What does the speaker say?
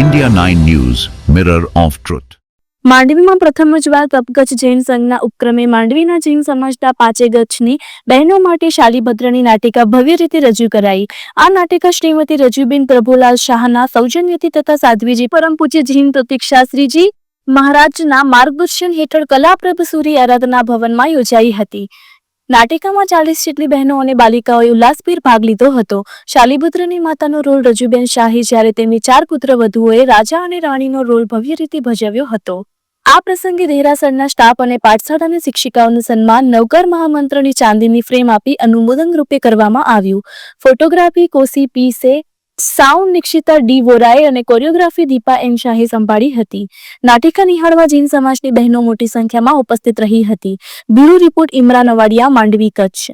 India 9 news mirror of truth માંડવીમાં પ્રથમ જ વાર કપગચ જૈન સંઘના ઉપક્રમે માંડવીના જૈન સમાજના પાંચે ગચ્છની બહેનો માટે શાલીભદ્રની નાટિકા ભવ્ય રીતે રજૂ કરાઈ. આ નાટિકા શ્રીમતી રજુબેન પ્રભુલાલ શાહના સૌજન્યથી તથા સાધ્વીજી પરમ પૂજ્ય જૈન પ્રતિક્ષા શ્રીજી મહારાજના માર્ગદર્શન હેઠળ કલાપ્રભ સૂરી આરાધના ભવનમાં યોજાઈ હતી. નાટિકામાં ચાલીસ જેટલી બહેનો અને બાલિકાઓએ ઉલ્લાસભેર ભાગ લીધો હતો. શાલીભદ્રની માતાનો રોલ રજુબેન શાહી જ્યારે તેમની ચાર પુત્ર વધુઓએ રાજા અને રાણીનો રોલ ભવ્ય રીતે ભજવ્યો હતો. આ પ્રસંગે દેરાસરના સ્ટાફ અને પાઠશાળાની શિક્ષિકાઓનું સન્માન નવકર મહામંત્રની ચાંદીની ફ્રેમ આપી અનુમોદન રૂપે કરવામાં આવ્યું. ફોટોગ્રાફી કોસી પી સે સાઉન્ડ નિક્ષિતા ડી વોરાએ અને કોરિયોગ્રાફી દીપા એન શાહે સંભાળી હતી. નાટિકા નિહાળવા જૈન સમાજની બહેનો મોટી સંખ્યામાં ઉપસ્થિત રહી હતી. Bureau report Imran Awadiya, Mandvi, Kutch.